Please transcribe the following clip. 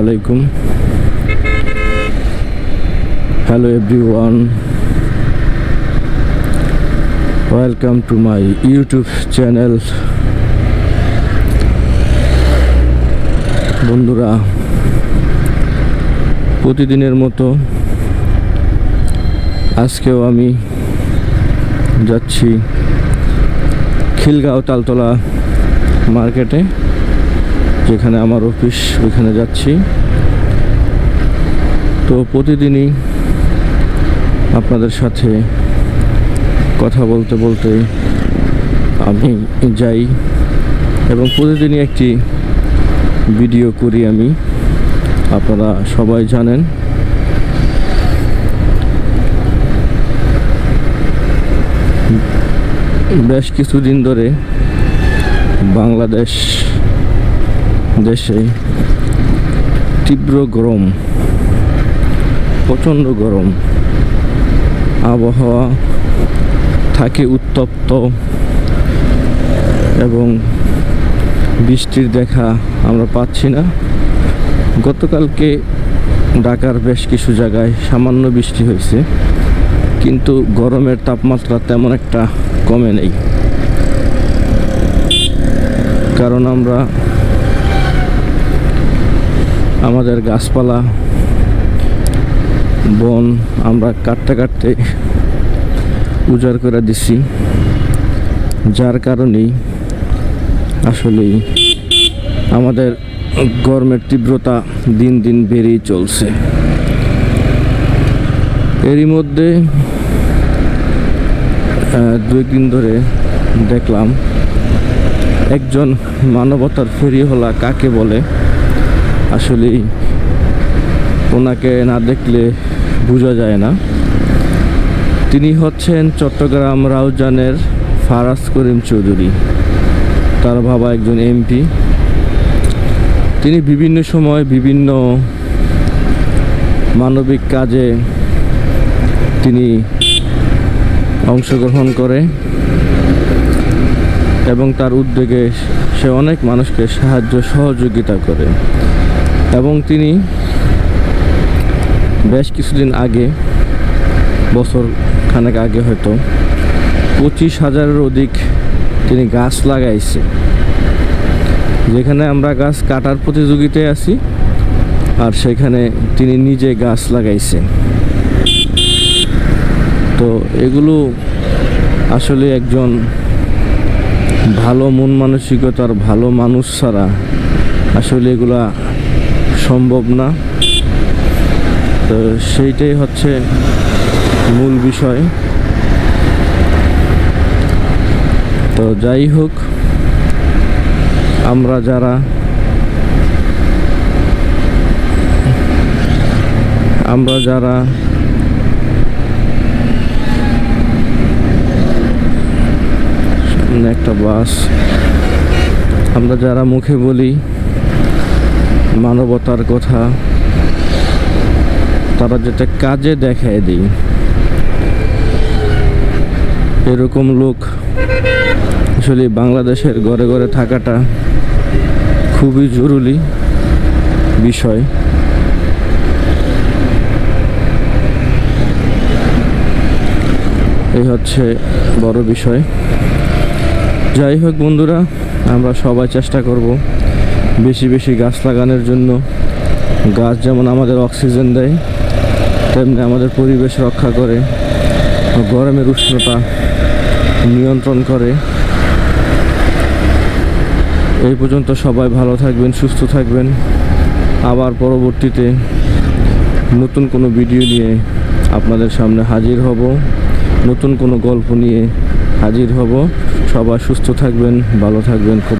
আলাইকুম। Hello everyone welcome to my YouTube channel বন্ধুরা, প্রতিদিনের মতো আজকেও আমি যাচ্ছি খিলগাঁও তালতলা মার্কেটে। যেখানে আমার অফিস, ওইখানে যাচ্ছি। তো প্রতিদিনই আপনাদের সাথে কথা বলতে বলতে আমি যাই এবং প্রতিদিনই একটি ভিডিও করি আমি। আপনারা সবাই জানেন। বেশ কিছুদিন ধরে বাংলাদেশ দেশে তীব্র গরম, প্রচণ্ড গরম, আবহাওয়া থাকে উত্তপ্ত এবং বৃষ্টির দেখা আমরা পাচ্ছি না। গতকালকে ঢাকার বেশ কিছু জায়গায় সামান্য বৃষ্টি হয়েছে, কিন্তু গরমের তাপমাত্রা তেমন একটা কমে নেই। কারণ আমরা আমাদের গাছপালা, বন আমরা কাটতে কাটতে উজাড় করে দিছি। যার কারণেই আসলেই আমাদের গরমের তীব্রতা দিন দিন বেড়েই চলছে। এরই মধ্যে দুই দিন ধরে দেখলাম, একজন মানবতার ফেরিওয়ালা কাকে বলে? আসলেই ওনাকে না দেখলে বোঝা যায় না। তিনি হচ্ছেন চট্টগ্রাম রাউজানের ফারাজ করিম চৌধুরী, তার বাবা একজন এমপি। তিনি বিভিন্ন সময় বিভিন্ন মানবিক কাজে তিনি অংশগ্রহণ করে এবং তার উদ্যোগে সে অনেক মানুষকে সাহায্য সহযোগিতা করে। এবং তিনি বেশ কিছুদিন আগে, বছর খানেক আগে হয়তো, পঁচিশ হাজারের অধিক তিনি গাছ লাগাইছে। যেখানে আমরা গাছ কাটার প্রতিযোগিতায় আছি আর সেখানে তিনি নিজে গাছ লাগাইছে। তো এগুলো আসলে একজন ভালো মন মানসিকতার ভালো মানুষ ছাড়া আসলে এগুলা সম্ভব না। তো সেইটাই হচ্ছে মূল বিষয়। তো যাই হোক, আমরা যারা আমরা যারা একটা বাস, আমরা যারা মুখে বলি মানবতার কথা তারা যেটা কাজে দেখায় দিই। এরকম লোক আসলে বাংলাদেশের ঘরে ঘরে থাকাটা খুবই জরুরি বিষয়। এই হচ্ছে বড় বিষয়। যাই হোক বন্ধুরা, আমরা সবাই চেষ্টা করব বেশি বেশি গাছ লাগানোর জন্য গাছ যেমন আমাদের অক্সিজেন দেয়, তেমনি আমাদের পরিবেশ রক্ষা করে, গরমের উষ্ণতা নিয়ন্ত্রণ করে। এই পর্যন্ত সবাই ভালো থাকবেন, সুস্থ থাকবেন। আবার পরবর্তীতে নতুন কোনো ভিডিও নিয়ে আপনাদের সামনে হাজির হব, নতুন কোনো গল্প নিয়ে হাজির হব। সবাই সুস্থ থাকবেন, ভালো থাকবেন